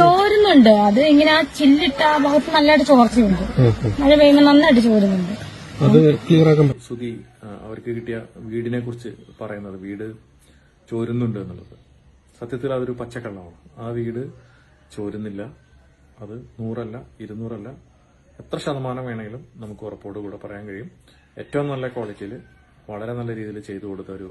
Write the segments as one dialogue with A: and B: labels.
A: ചോരുന്നുണ്ട്. അത് ഇങ്ങനെ ആ ചില്ലിട്ട ആ ഭാഗത്ത് നല്ലതായിട്ട് ചോർച്ചയുണ്ട്. മഴ പെയ്യുമ്പോൾ നന്നായിട്ട് ചോരുന്നുണ്ട്.
B: അത് ക്ലിയർ ആക്കാൻ
C: അവർക്ക് കിട്ടിയ വീടിനെ കുറിച്ച് പറയുന്നത് വീട് ചോരുന്നുണ്ട് എന്നുള്ളത്. സത്യത്തിൽ അതൊരു പച്ചക്കള്ളമാണ്. ആ വീട് ചോരുന്നില്ല. അത് നൂറല്ല ഇരുന്നൂറല്ല. എത്ര ശതമാനം വേണമെങ്കിലും നമുക്ക് ഉറപ്പോടുകൂടെ പറയാൻ കഴിയും. ഏറ്റവും നല്ല ക്വാളിറ്റിയിൽ വളരെ നല്ല രീതിയിൽ ചെയ്തു കൊടുത്ത ഒരു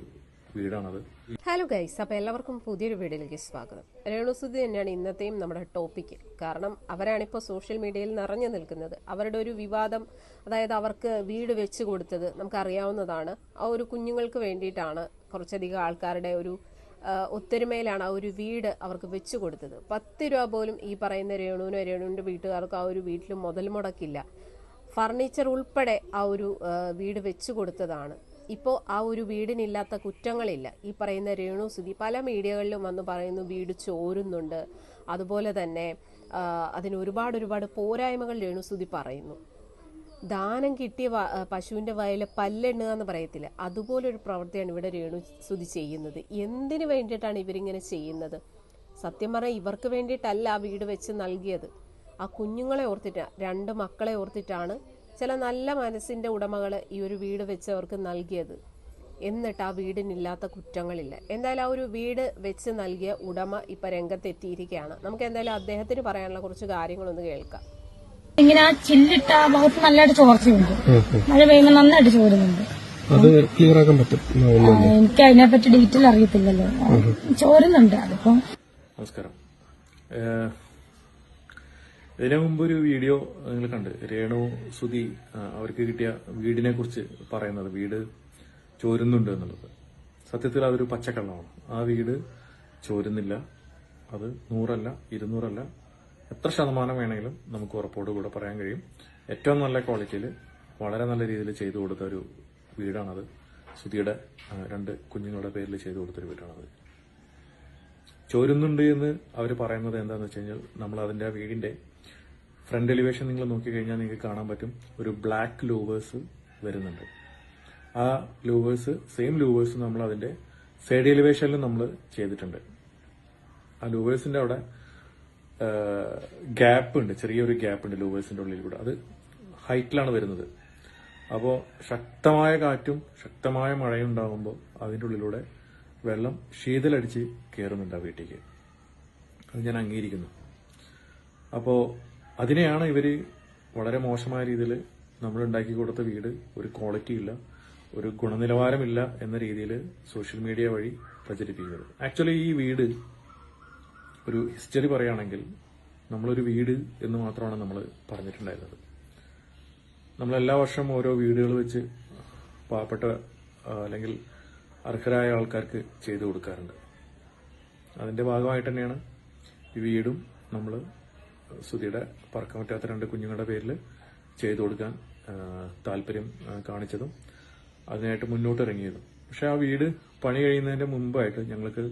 C: വീടാണത്.
D: ഹലോ ഗൈസ് അപ്പോൾ എല്ലാവർക്കും പുതിയൊരു വീഡിയോയിലേക്ക് സ്വാഗതം. രേണുസുതി തന്നെയാണ് ഇന്നത്തെയും നമ്മുടെ ടോപ്പിക് കാരണം അവരാണിപ്പോൾ സോഷ്യൽ മീഡിയയിൽ നിറഞ്ഞു നിൽക്കുന്നത്. അവരുടെ ഒരു വിവാദം അതായത് അവർക്ക് വീട് വെച്ച് കൊടുത്തത് നമുക്കറിയാവുന്നതാണ്. ആ ഒരു കുഞ്ഞുങ്ങൾക്ക് വേണ്ടിയിട്ടാണ് കുറച്ചധികം ആൾക്കാരുടെ ഒരു ഒത്തൊരുമയിലാണ് ആ ഒരു വീട് അവർക്ക് വെച്ച് കൊടുത്തത്. പത്ത് രൂപ പോലും ഈ പറയുന്ന രേണുവിനോ രേണുവിന്റെ വീട്ടുകാർക്കോ ആ ഒരു വീട്ടിൽ മുതൽ മുടക്കില്ല. ഫർണിച്ചർ ഉൾപ്പെടെ ആ ഒരു വീട് വെച്ചു കൊടുത്തതാണ്. ഇപ്പോൾ ആ ഒരു വീടിനില്ലാത്ത കുറ്റങ്ങളില്ല. ഈ പറയുന്ന രേണു സുധി പല മീഡിയകളിലും വന്ന് പറയുന്നു വീട് ചോരുന്നുണ്ട്. അതുപോലെ തന്നെ അതിന് ഒരുപാട് ഒരുപാട് പോരായ്മകൾ രേണു സുധി പറയുന്നു. ദാനം കിട്ടിയ വ- ആ, പശുവിന്റെ വയൽ പല്ലെണ്ണുക എന്ന് പറയത്തില്ല. അതുപോലൊരു പ്രവൃത്തിയാണ് ഇവിടെ രേണു സുധി ചെയ്യുന്നത്. എന്തിനു വേണ്ടിയിട്ടാണ് ഇവരിങ്ങനെ ചെയ്യുന്നത്? സത്യം പറഞ്ഞാൽ ഇവർക്ക് വേണ്ടിയിട്ടല്ല ആ വീട് വെച്ച് നൽകിയത്. ആ കുഞ്ഞുങ്ങളെ ഓർത്തിട്ട് രണ്ട് മക്കളെ ഓർത്തിട്ടാണ് ചില നല്ല മനസ്സിന്റെ ഉടമകൾ ഈ ഒരു വീട് വെച്ച് അവർക്ക് നൽകിയത്. എന്നിട്ട് ആ വീടിനില്ലാത്ത കുറ്റങ്ങളില്ല. എന്തായാലും ആ ഒരു വീട് വെച്ച് നൽകിയ ഉടമ ഇപ്പൊ രംഗത്തെത്തിയിരിക്കുകയാണ്. നമുക്ക് എന്തായാലും അദ്ദേഹത്തിന് പറയാനുള്ള കുറച്ച് കാര്യങ്ങളൊന്ന് കേൾക്കാം.
A: ഇങ്ങനെ ആ ചില്ലിട്ട ആ ഭാഗത്ത് നല്ലതായിട്ട് ചോർച്ചയുണ്ട്. മഴ പെയ്യുമ്പോൾ നന്നായിട്ട് ചോരുന്നുണ്ട്.
B: അത് ക്ലിയർ ആക്കാൻ പറ്റും.
A: എനിക്ക് അതിനെപ്പറ്റി ഡീറ്റെയിൽ അറിയത്തില്ലല്ലോ. ചോരുന്നുണ്ട് അതിപ്പോ.
C: നമസ്കാരം. ഇതിനു മുമ്പ് ഒരു വീഡിയോ നിങ്ങൾ കണ്ട്. രേണു സുധി അവർക്ക് കിട്ടിയ വീടിനെ കുറിച്ച് പറയുന്നത്. വീട് ചോരുന്നുണ്ട് എന്നുള്ളത്. സത്യത്തിൽ അതൊരു പച്ചക്കള്ളമാണ്. ആ വീട് ചോരുന്നില്ല. അത് നൂറല്ല ഇരുന്നൂറല്ല. എത്ര ശതമാനം വേണമെങ്കിലും നമുക്ക് ഉറപ്പോട് ഉറപ്പോടുകൂടെ പറയാൻ കഴിയും. ഏറ്റവും നല്ല ക്വാളിറ്റിയിൽ വളരെ നല്ല രീതിയിൽ ചെയ്തു കൊടുത്ത ഒരു വീടാണത്. സുധിയുടെ രണ്ട് കുഞ്ഞുങ്ങളുടെ പേരിൽ ചെയ്തു കൊടുത്തൊരു വീടാണത്. ചോരുന്നുണ്ട് എന്ന് അവർ പറയുന്നത് എന്താണെന്ന് വെച്ച് കഴിഞ്ഞാൽ നമ്മൾ അതിന്റെ വീടിന്റെ ഫ്രണ്ട് എലിവേഷൻ നിങ്ങൾ നോക്കിക്കഴിഞ്ഞാൽ നിങ്ങൾക്ക് കാണാൻ പറ്റും. ഒരു ബ്ലാക്ക് ലൂവേഴ്സ് വരുന്നുണ്ട്. ആ ലൂവേഴ്സ് സെയിം ലൂവേഴ്സ് നമ്മൾ അതിന്റെ സൈഡ് എലിവേഷനിലും നമ്മൾ ചെയ്തിട്ടുണ്ട്. ആ ലൂവേഴ്സിന്റെ അവിടെ ഗ്യാപ്പ് ഉണ്ട്. ചെറിയൊരു ഗ്യാപ്പ് ഉണ്ട് ലൂവേഴ്സിന്റെ ഉള്ളിൽ കൂടെ. അത് ഹൈറ്റിലാണ് വരുന്നത്. അപ്പോൾ ശക്തമായ കാറ്റും ശക്തമായ മഴയും ഉണ്ടാകുമ്പോൾ അതിന്റെ ഉള്ളിലൂടെ വെള്ളം ശീതലടിച്ച് കയറുന്നുണ്ട് ആ വീട്ടിലേക്ക്. അത് ഞാൻ അംഗീകരിക്കുന്നു. അപ്പോൾ അതിനെയാണ് ഇവർ വളരെ മോശമായ രീതിയിൽ നമ്മൾ ഉണ്ടാക്കി കൊടുത്ത വീട് ഒരു ക്വാളിറ്റി ഇല്ല ഒരു ഗുണനിലവാരമില്ല എന്ന രീതിയിൽ സോഷ്യൽ മീഡിയ വഴി പ്രചരിപ്പിക്കുന്നത്. ആക്ച്വലി ഈ വീട് ഒരു ഹിസ്റ്ററി പറയുകയാണെങ്കിൽ നമ്മളൊരു വീട് എന്ന് മാത്രമാണ് നമ്മൾ പറഞ്ഞിട്ടുണ്ടായിരുന്നത്. നമ്മൾ എല്ലാ വർഷവും ഓരോ വീടുകൾ വെച്ച് പാവപ്പെട്ട അല്ലെങ്കിൽ അർഹരായ ആൾക്കാർക്ക് ചെയ്തു കൊടുക്കാറുണ്ട്. അതിന്റെ ഭാഗമായിട്ട് തന്നെയാണ് ഈ വീടും നമ്മൾ സുധിയുടെ പറക്കാൻ പറ്റാത്ത രണ്ട് കുഞ്ഞുങ്ങളുടെ പേരിൽ ചെയ്തു കൊടുക്കാൻ താല്പര്യം കാണിച്ചതും അതിനായിട്ട് മുന്നോട്ട് ഇറങ്ങിയതും. പക്ഷെ ആ വീട് പണി കഴിയുന്നതിന്റെ മുമ്പായിട്ട് ഞങ്ങൾക്ക്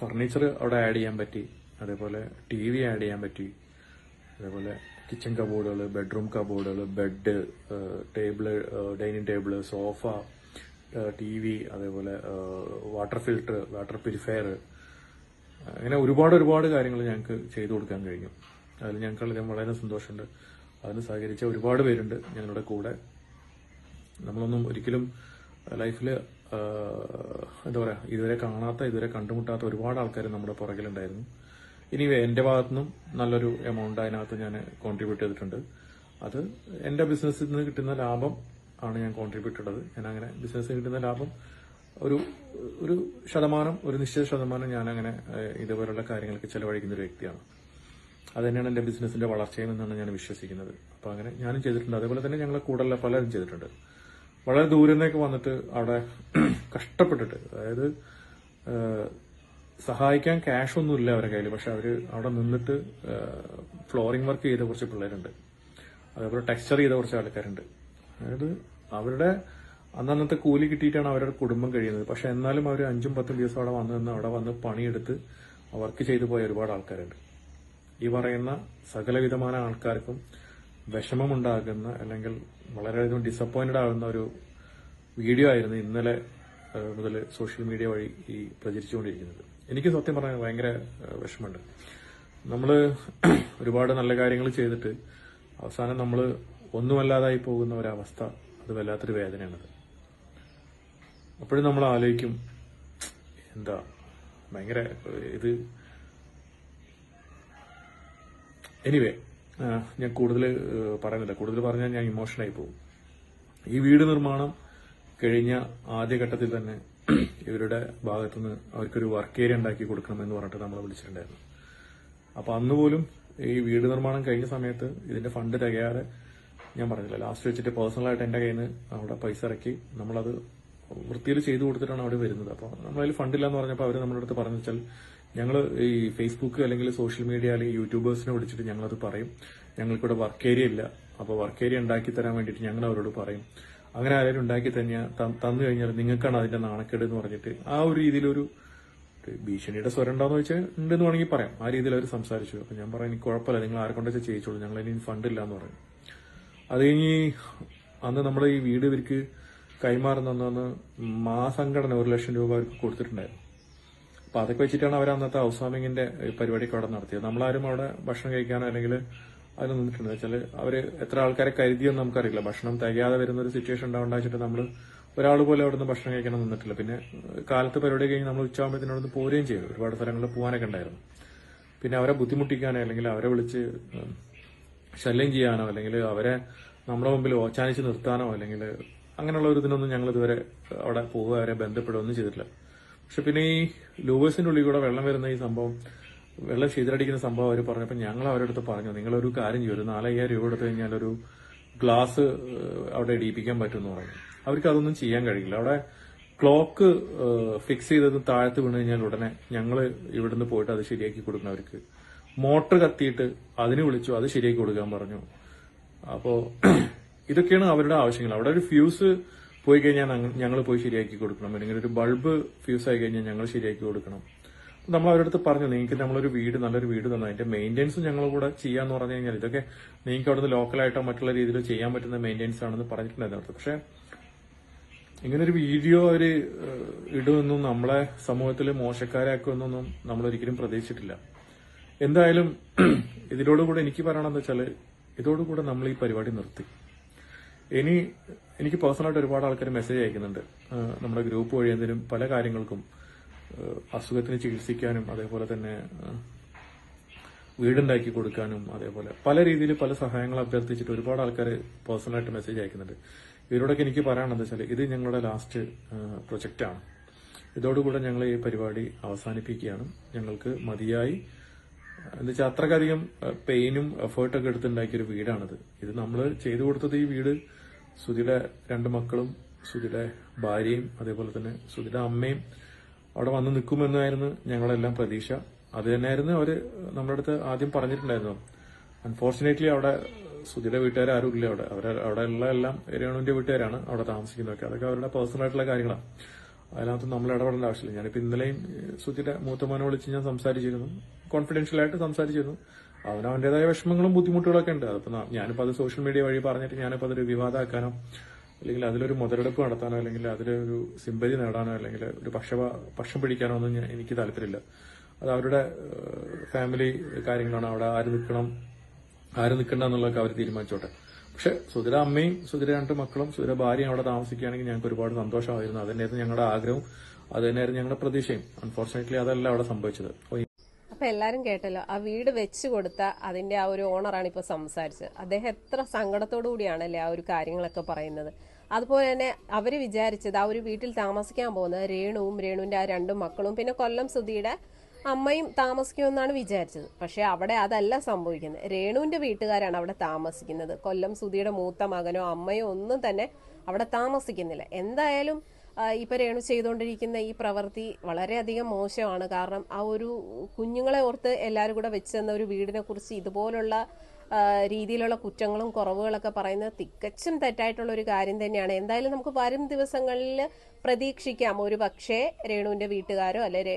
C: ഫർണിച്ചർ അവിടെ ആഡ് ചെയ്യാൻ പറ്റി അതേപോലെ ടി വി ആഡ് ചെയ്യാൻ പറ്റി അതേപോലെ കിച്ചൺ കബോർഡുകൾ bedroom കബോർഡുകൾ bed table dining table sofa T V അതേപോലെ വാട്ടർ ഫിൽട്ടർ വാട്ടർ പ്യൂരിഫയർ അങ്ങനെ ഒരുപാട് ഒരുപാട് കാര്യങ്ങൾ ഞങ്ങൾക്ക് ചെയ്തു കൊടുക്കാൻ കഴിഞ്ഞു. അതിൽ ഞങ്ങൾക്ക് വളരെ വളരെ സന്തോഷമുണ്ട്. അതിന് സഹകരിച്ച ഒരുപാട് പേരുണ്ട് ഞങ്ങളുടെ കൂടെ. നമ്മളൊന്നും ഒരിക്കലും ലൈഫിൽ എന്താ പറയുക ഇതുവരെ കാണാത്ത ഇതുവരെ കണ്ടുമുട്ടാത്ത ഒരുപാട് ആൾക്കാർ നമ്മുടെ പുറകിലുണ്ടായിരുന്നു. ഇനി എന്റെ ഭാഗത്തുനിന്നും നല്ലൊരു എമൗണ്ട് അതിനകത്ത് ഞാൻ കോൺട്രിബ്യൂട്ട് ചെയ്തിട്ടുണ്ട്. അത് എന്റെ ബിസിനസ്സിൽ നിന്ന് കിട്ടുന്ന ലാഭം ആണ് ഞാൻ കോൺട്രിബ്യൂട്ട് ചെയ്തത് ഞാൻ അങ്ങനെ ബിസിനസ്സിൽ കിട്ടുന്ന ലാഭം ഒരു ഒരു ശതമാനം ഒരു നിശ്ചിത ശതമാനം ഞാൻ അങ്ങനെ ഇതുപോലുള്ള കാര്യങ്ങൾക്ക് ചെലവഴിക്കുന്ന ഒരു വ്യക്തിയാണ്. അത് തന്നെയാണ് എന്റെ ബിസിനസിന്റെ വളർച്ചയും ഞാൻ വിശ്വസിക്കുന്നത്. അപ്പോൾ അങ്ങനെ ഞാനും ചെയ്തിട്ടുണ്ട്. അതേപോലെ തന്നെ ഞങ്ങളെ കൂടെയുള്ള പലരും ചെയ്തിട്ടുണ്ട്. വളരെ ദൂരെ നിന്നൊക്കെ വന്നിട്ട് അവിടെ കഷ്ടപ്പെട്ടിട്ട് അതായത് സഹായിക്കാൻ ക്യാഷ് ഒന്നും ഇല്ല അവരുടെ കയ്യിൽ. പക്ഷെ അവർ അവിടെ നിന്നിട്ട് ഫ്ലോറിംഗ് വർക്ക് ചെയ്ത കുറച്ച് പിള്ളേരുണ്ട്. അതേപോലെ ടെക്സ്ചർ ചെയ്ത കുറച്ച് ആൾക്കാരുണ്ട്. അതായത് അവരുടെ അന്നന്നത്തെ കൂലി കിട്ടിയിട്ടാണ് അവരുടെ കുടുംബം കഴിയുന്നത്. പക്ഷെ എന്നാലും അവർ അഞ്ചും പത്തും ദിവസം അവിടെ വന്നു നിന്ന് അവിടെ വന്ന് പണിയെടുത്ത് വർക്ക് ചെയ്തു പോയ ഒരുപാട് ആൾക്കാരുണ്ട്. ഈ പറയുന്ന സകലവിധമായ ആൾക്കാർക്കും വിഷമമുണ്ടാകുന്ന അല്ലെങ്കിൽ വളരെയധികം ഡിസപ്പോയിന്റഡ് ആകുന്ന ഒരു വീഡിയോ ആയിരുന്നു ഇന്നലെ മുതൽ സോഷ്യൽ മീഡിയ വഴി ഈ പ്രചരിച്ചുകൊണ്ടിരിക്കുന്നത്. എനിക്ക് സത്യം പറഞ്ഞാൽ ഭയങ്കര വിഷമമുണ്ട്. നമ്മൾ ഒരുപാട് നല്ല കാര്യങ്ങൾ ചെയ്തിട്ട് അവസാനം നമ്മൾ ഒന്നുമല്ലാതായി പോകുന്ന ഒരവസ്ഥ അത് വല്ലാത്തൊരു വേദനയാണത്. അപ്പോഴും നമ്മൾ ആലോചിക്കും എന്താ ഭയങ്കര ഇത് എനിവേ ഞാൻ കൂടുതൽ പറയുന്നില്ല. കൂടുതൽ പറഞ്ഞാൽ ഞാൻ ഇമോഷണലായി പോകും. ഈ വീട് നിർമ്മാണം കഴിഞ്ഞ ആദ്യഘട്ടത്തിൽ തന്നെ ഇവരുടെ ഭാഗത്തുനിന്ന് അവർക്കൊരു വർക്ക് ഏരിയ ഉണ്ടാക്കി കൊടുക്കണമെന്ന് പറഞ്ഞിട്ട് നമ്മളെ വിളിച്ചിട്ടുണ്ടായിരുന്നു. അപ്പൊ അന്ന് പോലും ഈ വീട് നിർമ്മാണം കഴിഞ്ഞ സമയത്ത് ഇതിന്റെ ഫണ്ട് തികയാതെ ഞാൻ പറഞ്ഞില്ല. ലാസ്റ്റ് വെച്ചിട്ട് പേഴ്സണലായിട്ട് എന്റെ കയ്യിൽ നിന്ന് അവിടെ പൈസ ഇറക്കി നമ്മളത് വൃത്തിയിൽ ചെയ്തു കൊടുത്തിട്ടാണ് അവിടെ വരുന്നത്. അപ്പോൾ നമ്മളതിൽ ഫണ്ടില്ല എന്ന് പറഞ്ഞപ്പോൾ അവർ നമ്മുടെ അടുത്ത് പറഞ്ഞു വെച്ചാൽ ഞങ്ങൾ ഈ ഫേസ്ബുക്ക് അല്ലെങ്കിൽ സോഷ്യൽ മീഡിയ അല്ലെങ്കിൽ യൂട്യൂബേഴ്സിനെ വിളിച്ചിട്ട് ഞങ്ങളത് പറയും. ഞങ്ങൾക്കിവിടെ വർക്ക് ഏരിയ ഇല്ല. അപ്പോൾ വർക്ക് ഏരിയ ഉണ്ടാക്കി തരാൻ വേണ്ടിയിട്ട് ഞങ്ങൾ അവരോട് പറയും. അങ്ങനെ ആരെങ്കിലും ഉണ്ടാക്കി തന്നെ തന്നു കഴിഞ്ഞാൽ നിങ്ങൾക്കാണ് അതിന്റെ നാണക്കേട് എന്ന് പറഞ്ഞിട്ട് ആ ഒരു രീതിയിലൊരു ഭീഷണിയുടെ സ്വരം ഉണ്ടോന്ന് വെച്ചാൽ ഉണ്ടെന്ന് വേണമെങ്കിൽ പറയാം. ആ രീതിയിൽ അവർ സംസാരിച്ചു. അപ്പൊ ഞാൻ പറയാം എനിക്ക് കുഴപ്പമില്ല. നിങ്ങൾ ആരെ കൊണ്ടുവച്ച് ചെയ്യിച്ചോളൂ. ഞങ്ങൾ ഇനി ഫണ്ട് ഇല്ല എന്ന് പറയും അത് കഴിഞ്ഞ് അന്ന് നമ്മൾ ഈ വീട് ഇവർക്ക് കൈമാറുന്ന മാസംഘടന ഒരു ലക്ഷം രൂപ അവർക്ക് കൊടുത്തിട്ടുണ്ടായിരുന്നു. അപ്പൊ അതൊക്കെ വെച്ചിട്ടാണ് അവർ അന്നത്തെ ഹൗസ് വാമിങ്ങിന്റെ പരിപാടിയൊക്കെ അവിടെ നടത്തിയത്. നമ്മളാരും അവിടെ ഭക്ഷണം കഴിക്കാനോ അല്ലെങ്കിൽ അതിൽ നിന്നിട്ടുണ്ട് വെച്ചാൽ അവർ എത്ര ആൾക്കാരെ കരുതിയെന്ന് നമുക്കറിയില്ല. ഭക്ഷണം തികയാതെ വരുന്ന ഒരു സിറ്റുവേഷൻ ഉണ്ടാവുണ്ടാച്ചിട്ട് നമ്മൾ ഒരാൾ പോലും അവിടെ നിന്ന് ഭക്ഷണം കഴിക്കണം നിന്നിട്ടില്ല. പിന്നെ കാലത്ത് പരിപാടി കഴിഞ്ഞ് നമ്മൾ ഉച്ചയാകുമ്പോഴത്തേനും അവിടെ പോരുകയും ചെയ്തു. ഒരുപാട് സ്ഥലങ്ങളിൽ പോകാനൊക്കെ ഉണ്ടായിരുന്നു. പിന്നെ അവരെ ബുദ്ധിമുട്ടിക്കാനോ അല്ലെങ്കിൽ അവരെ വിളിച്ച് ശല്യം ചെയ്യാനോ അല്ലെങ്കിൽ അവരെ നമ്മുടെ മുമ്പിൽ ഓച്ചാനിച്ച് നിർത്താനോ അല്ലെങ്കിൽ അങ്ങനെയുള്ള ഒരു ഇതിനൊന്നും ഞങ്ങൾ ഇതുവരെ അവിടെ പോവുക അവരെ ബന്ധപ്പെടുകയൊന്നും ചെയ്തിട്ടില്ല. പക്ഷെ പിന്നെ ഈ ലൂവേഴ്സിന്റെ ഉള്ളിൽ കൂടെ വെള്ളം വരുന്ന ഈ സംഭവം വെള്ളം ശീതലടിക്കുന്ന സംഭവം അവർ പറഞ്ഞപ്പോൾ ഞങ്ങൾ അവരുടെ അടുത്ത് പറഞ്ഞു നിങ്ങളൊരു കാര്യം ചെയ്യും ഒരു നാലയ്യായിരം രൂപ എടുത്തു കഴിഞ്ഞാൽ ഒരു ഗ്ലാസ് അവിടെ ഇടിയിപ്പിക്കാൻ പറ്റുമെന്ന് പറഞ്ഞു. അവർക്ക് അതൊന്നും ചെയ്യാൻ കഴിയില്ല. അവിടെ ക്ലോക്ക് ഫിക്സ് ചെയ്തത് താഴത്ത് വീണ് കഴിഞ്ഞാൽ ഉടനെ ഞങ്ങൾ ഇവിടുന്ന് പോയിട്ട് അത് ശരിയാക്കി കൊടുക്കണം അവർക്ക്. മോട്ടർ കത്തിയിട്ട് അതിന് വിളിച്ചു അത് ശരിയാക്കി കൊടുക്കാൻ പറഞ്ഞു. അപ്പോ ഇതൊക്കെയാണ് അവരുടെ ആവശ്യങ്ങൾ. അവിടെ ഒരു ഫ്യൂസ് പോയി കഴിഞ്ഞാൽ ഞങ്ങൾ പോയി ശരിയാക്കി കൊടുക്കണം. അല്ലെങ്കിൽ ഒരു ബൾബ് ഫ്യൂസ് ആയി കഴിഞ്ഞാൽ ഞങ്ങൾ ശരിയാക്കി കൊടുക്കണം. നമ്മൾ അവരുടെ അടുത്ത് പറഞ്ഞു നിങ്ങൾക്ക് നമ്മളൊരു വീട് നല്ലൊരു വീട് തന്നെ. അതിന്റെ മെയിന്റെനൻസ് ഞങ്ങൾ കൂടെ ചെയ്യാന്ന് പറഞ്ഞു കഴിഞ്ഞാൽ ഇതൊക്കെ നിങ്ങൾക്ക് അവിടുന്ന് ലോക്കലായിട്ടോ മറ്റുള്ള രീതിയിൽ ചെയ്യാൻ പറ്റുന്ന മെയിന്റെനൻസ് ആണെന്ന് പറഞ്ഞിട്ടുണ്ടായിരുന്നു പക്ഷേ ഇങ്ങനൊരു വീഡിയോ അവർ ഇടുമെന്നും നമ്മളെ സമൂഹത്തിൽ മോശക്കാരാക്കുമെന്നൊന്നും നമ്മൾ ഒരിക്കലും പ്രതീക്ഷിച്ചിട്ടില്ല. എന്തായാലും ഇതിനോടുകൂടെ എനിക്ക് പറയണമെന്ന് വെച്ചാൽ ഇതോടുകൂടെ നമ്മൾ ഈ പരിപാടി നിർത്തി. ഇനി എനിക്ക് പേഴ്സണലായിട്ട് ഒരുപാട് ആൾക്കാർ മെസ്സേജ് അയക്കുന്നുണ്ട്. നമ്മുടെ ഗ്രൂപ്പ് വഴി എന്തെങ്കിലും പല കാര്യങ്ങൾക്കും അസുഖത്തിന് ചികിത്സിക്കാനും അതേപോലെ തന്നെ വീടുണ്ടാക്കി കൊടുക്കാനും അതേപോലെ പല രീതിയിൽ പല സഹായങ്ങൾ അഭ്യർത്ഥിച്ചിട്ട് ഒരുപാട് ആൾക്കാർ പേഴ്സണലായിട്ട് മെസ്സേജ് അയക്കുന്നുണ്ട്. ഇവരോടൊക്കെ എനിക്ക് പറയാനെന്താ വെച്ചാൽ ഇത് ഞങ്ങളുടെ ലാസ്റ്റ് പ്രൊജക്റ്റാണ് ഇതോടുകൂടെ ഞങ്ങൾ ഈ പരിപാടി അവസാനിപ്പിക്കുകയാണ്. ഞങ്ങൾക്ക് മതിയായി. എന്താ വെച്ചാൽ അത്രക്കധികം പെയിനും എഫേർട്ടൊക്കെ എടുത്തുണ്ടാക്കിയൊരു വീടാണിത്. ഇത് നമ്മൾ ചെയ്തു കൊടുത്തത് ഈ വീട് സുധിയുടെ രണ്ട് മക്കളും സുധിയുടെ ഭാര്യയും അതേപോലെ തന്നെ സുധിയുടെ അമ്മയും അവിടെ വന്ന് നിൽക്കുമെന്നായിരുന്നു ഞങ്ങളെല്ലാം പ്രതീക്ഷ. അത് തന്നെയായിരുന്നു അവർ നമ്മുടെ അടുത്ത് ആദ്യം പറഞ്ഞിട്ടുണ്ടായിരുന്നു. അൺഫോർച്ചുനേറ്റ്ലി അവിടെ സുധിയുടെ വീട്ടുകാർ ആരും ഇല്ല അവിടെ. അവരെ അവിടെ ഉള്ള എല്ലാം രേണുവിന്റെ വീട്ടുകാരാണ് അവിടെ താമസിക്കുന്നതൊക്കെ. അതൊക്കെ അവരുടെ പേഴ്സണൽ ആയിട്ടുള്ള കാര്യങ്ങളാണ് അതിനകത്ത് നമ്മൾ ഇടപെടേണ്ട ആവശ്യമില്ല. ഞാനിപ്പോ ഇന്നലെയും സുധിയുടെ മൂത്തമോനെ വിളിച്ച് ഞാൻ സംസാരിച്ചിരുന്നു. കോൺഫിഡൻഷ്യൽ ആയിട്ട് സംസാരിച്ചിരുന്നു. അവന് അവന്റേതായ വിഷമങ്ങളും ബുദ്ധിമുട്ടുകളൊക്കെ ഉണ്ട്. അതിപ്പോ ന- ഞാനിപ്പോ അത് സോഷ്യൽ മീഡിയ വഴി പറഞ്ഞിട്ട് ഞാനിപ്പോ അതൊരു വിവാദമാക്കാനോ അല്ലെങ്കിൽ അതിലൊരു മുതലെടുപ്പ് നടത്താനോ അല്ലെങ്കിൽ അതിലൊരു സിമ്പതി നേടാനോ അല്ലെങ്കിൽ ഒരു പക്ഷ പക്ഷം പിടിക്കാനോ ഒന്നും എനിക്ക് താല്പര്യമില്ല. അത് അവരുടെ ഫാമിലി കാര്യങ്ങളാണ്. അവിടെ ആര് നിൽക്കണം ആര് നിൽക്കണ്ട എന്നുള്ളതൊക്കെ അവർ തീരുമാനിച്ചോട്ടെ. പക്ഷെ സുധിര അമ്മയും സുധിര രണ്ട് മക്കളും സുധിര ഭാര്യയും അവിടെ താമസിക്കുകയാണെങ്കിൽ ഞങ്ങൾക്ക് ഒരുപാട് സന്തോഷമായിരുന്നു. അത് തന്നെയായിരുന്നു ഞങ്ങളുടെ ആഗ്രഹവും. അത് തന്നെയായിരുന്നു ഞങ്ങളുടെ പ്രതീക്ഷയും. അൺഫോർച്ചുനേറ്റ്ലി അതല്ല അവിടെ സംഭവിച്ചത്.
D: അപ്പൊ എല്ലാരും കേട്ടല്ലോ ആ വീട് വെച്ചു കൊടുത്ത അതിന്റെ ആ ഒരു ഓണറാണ് ഇപ്പൊ സംസാരിച്ചത്. അദ്ദേഹം എത്ര സങ്കടത്തോടു കൂടിയാണല്ലേ ആ ഒരു കാര്യങ്ങളൊക്കെ പറയുന്നത്. അതുപോലെ തന്നെ അവർ വിചാരിച്ചത് ആ ഒരു വീട്ടിൽ താമസിക്കാൻ പോകുന്നത് രേണുവും രേണുവിന്റെ ആ രണ്ടു മക്കളും പിന്നെ കൊല്ലം സുധിയുടെ അമ്മയും താമസിക്കുമെന്നാണ് വിചാരിച്ചത്. പക്ഷെ അവിടെ അതല്ല സംഭവിക്കുന്നത്. രേണുവിന്റെ വീട്ടുകാരാണ് അവിടെ താമസിക്കുന്നത്. കൊല്ലം സുധിയുടെ മൂത്ത മകനോ അമ്മയോ ഒന്നും തന്നെ അവിടെ താമസിക്കുന്നില്ല. എന്തായാലും ഇപ്പൊ രേണു ചെയ്തുകൊണ്ടിരിക്കുന്ന ഈ പ്രവൃത്തി വളരെയധികം മോശമാണ്. കാരണം ആ ഒരു കുഞ്ഞുങ്ങളെ ഓർത്ത് എല്ലാവരും കൂടെ വെച്ചെന്ന ഒരു വീടിനെ കുറിച്ച് ഇതുപോലുള്ള രീതിയിലുള്ള കുറ്റങ്ങളും കുറവുകളൊക്കെ പറയുന്നത് തികച്ചും തെറ്റായിട്ടുള്ള ഒരു കാര്യം തന്നെയാണ്. എന്തായാലും നമുക്ക് വരും ദിവസങ്ങളിൽ പ്രതീക്ഷിക്കാം. ഒരു പക്ഷേ രേണുവിന്റെ വീട്ടുകാരോ അല്ലെ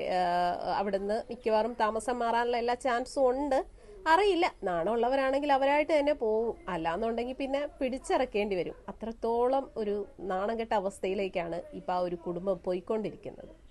D: അവിടുന്ന് മിക്കവാറും താമസം മാറാനുള്ള എല്ലാ ചാൻസും ഉണ്ട്. അറിയില്ല. നാണമുള്ളവരാണെങ്കിൽ അവരായിട്ട് തന്നെ പോവും. അല്ലാന്നുണ്ടെങ്കിൽ പിന്നെ പിടിച്ചിറക്കേണ്ടി വരും. അത്രത്തോളം ഒരു നാണം കെട്ട അവസ്ഥയിലേക്കാണ് ഇപ്പൊ ആ ഒരു കുടുംബം പോയിക്കൊണ്ടിരിക്കുന്നത്.